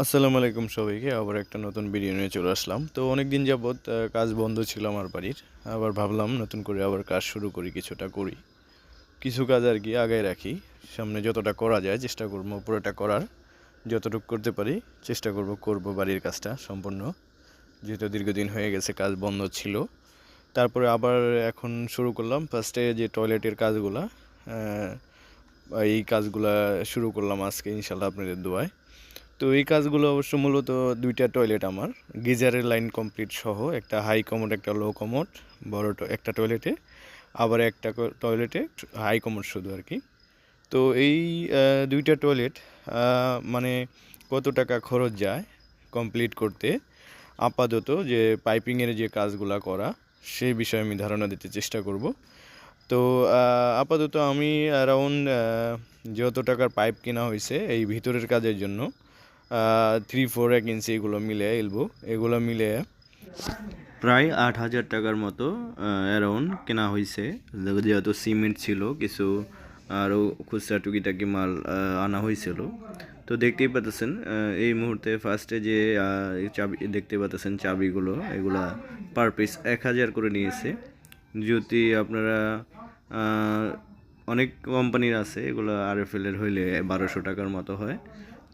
আসসালামু আলাইকুম সবাইকে, আবার একটা নতুন ভিডিও নিয়ে চলে আসলাম। তো অনেক দিন যাবৎ কাজ বন্ধ ছিল আমার বাড়ির। আবার ভাবলাম নতুন করে আবার কাজ শুরু করি, কিছুটা করি। কিছু কাজ আর কি আগায় রাখি। সামনে যতটা করা যায় চেষ্টা করব, পুরোটা করার। যতটুকু করতে পারি চেষ্টা করব করব বাড়ির কাজটা সম্পূর্ণ। যেহেতু দীর্ঘদিন হয়ে গেছে, কাজ বন্ধ ছিল। তারপরে আবার এখন শুরু করলাম। ফার্স্টে যে টয়লেটের কাজগুলা এই কাজগুলা শুরু করলাম আজকে ইনশাল্লাহ আপনাদের দোয়ায়। তো এই কাজগুলো অবশ্য মূলত দুইটা টয়লেট আমার। গিজারের লাইন কমপ্লিট সহ, একটা হাই কমোড একটা লো কমোড বড় একটা টয়লেটে আবার একটা টয়লেটে হাই কমোড শুধু আর কি। তো এই দুইটা টয়লেট মানে কত টাকা খরচ যায় কমপ্লিট করতে? আপাতত যে পাইপিংয়ের যে কাজগুলো করা, সেই বিষয়ে আমি ধারণা দিতে চেষ্টা করব। তো আপাতত আমি অ্যারাউন্ড যত টাকার পাইপ কেনা হয়েছে এই ভিতরের কাজের জন্য থ্রি ফোর এক ইঞ্চি এগুলো মিলে এলবো। এগুলো মিলে প্রায় আট হাজার টাকার মতো অ্যারাউন্ড কেনা হয়েছে যেহেতু সিমেন্ট ছিল, কিছু আরও খুচরা টুকিটাকি মাল আনা হয়েছিল তো দেখতেই পাচ্ছেন এই মুহূর্তে ফার্স্টে যে চাবি, দেখতে পাচ্ছেন চাবিগুলো, এগুলা পার পিস এক হাজার করে নিয়েছে। যদি আপনারা অনেক কোম্পানির আছে, এগুলো আর এফ এর হইলে বারোশো টাকার মতো হয়।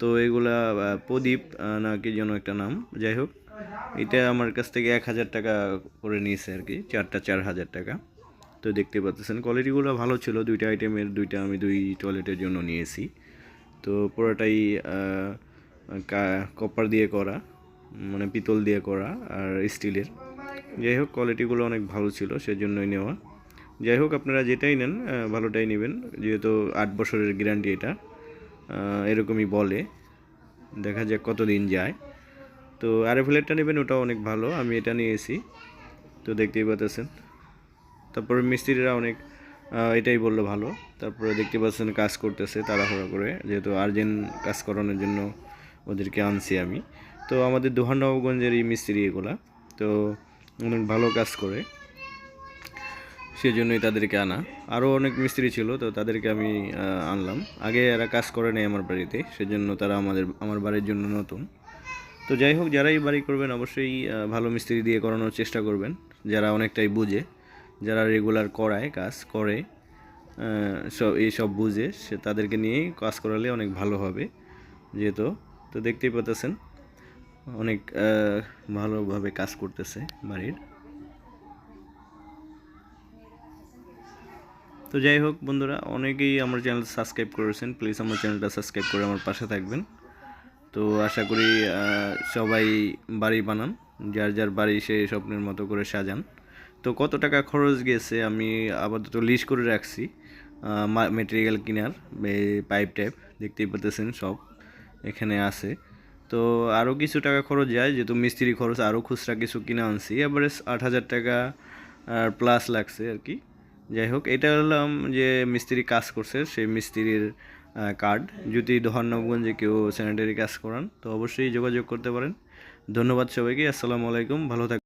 তো এগুলা প্রদীপ না কি যেন একটা নাম, যাই হোক। এটা আমার কাছ থেকে এক হাজার টাকা করে নিয়েছে আর কি, চারটা চার হাজার টাকা। তো দেখতে পাচ্ছেন কোয়ালিটিগুলো ভালো ছিল, দুইটা আইটেমের দুইটা আমি দুই টয়লেটের জন্য নিয়েছি। তো পুরোটাই কপার দিয়ে করা মানে পিতল দিয়ে করা আর স্টিলের যাই হোক কোয়ালিটিগুলো অনেক ভালো ছিল সেজন্যই নেওয়া। যাই হোক, আপনারা যেটাই নেন ভালোটাই নেবেন, যেহেতু আট বছরের গ্যারান্টি এটা। এরকমই বলে। দেখা যাক কতদিন যায়। তো আরএফএলটা নেবেন, ওটাও অনেক ভালো, আমি এটা নিয়েছি। তো দেখতেই পাচ্ছেন। তারপরে মিস্ত্রিরা অনেক এটাই বলল ভালো। তারপরে দেখতে পাচ্ছেন কাজ করতেছে তাড়াহুড়া করে, যেহেতু আর্জেন্ট কাজ করানোর জন্য ওদেরকে আনছি আমি। তো আমাদের দোহানগঞ্জের এই মিস্ত্রি এগুলা। তো অনেক ভালো কাজ করে। সেজন্যই তাদেরকে আনা। আরও অনেক মিস্ত্রি ছিল, তো তাদেরকে আমি আনলাম। আগে এরা কাজ করে নেই আমার বাড়িতে, সেজন্য তারা আমাদের, আমার বাড়ির জন্য নতুন। তো যাই হোক, যারাই বাড়ি করবেন, অবশ্যই ভালো মিস্ত্রি দিয়ে করানোর চেষ্টা করবেন, যারা অনেকটাই বুঝে, যারা রেগুলার করায় কাজ, করে সব, এই সব বুঝে, সে তাদেরকে নিয়েই কাজ করালে অনেক ভালো হবে, যেহেতু, তো দেখতেই পাচ্ছেন অনেক ভালোভাবে কাজ করতেছে বাড়ির। তো যাই হোক বন্ধুরা, অনেকেই আমার চ্যানেল সাবস্ক্রাইব করেছেন। প্লিজ আমার চ্যানেলটা সাবস্ক্রাইব করে আমার পাশে থাকবেন। তো আশা করি সবাই বাড়ি বানান। যার যার বাড়ি সে স্বপ্নের মতো করে সাজান। তো কত টাকা খরচ গেছে আমি আপাতত লিস্ট করে রাখছি মেটেরিয়াল কেনার পাইপ টাইপ দেখতেই পাচ্ছেন সব এখানে আছে। তো আরও কিছু টাকা খরচ যায়, যেহেতু মিস্ত্রি খরচ আরও খুচরা কিছু কিনে আনছি। এভারেজ আট হাজার টাকা প্লাস লাগছে আর কি। যাই হোক এটা হলাম যে মিস্ত্রি কাজ করছে, সেই মিস্ত্রির কার্ড যদি দোহানগঞ্জে কেউ স্যানিটারি কাজ করান, তো অবশ্যই যোগাযোগ করতে পারেন। ধন্যবাদ সবাইকে, আসসালামু আলাইকুম, ভালো থাকবেন।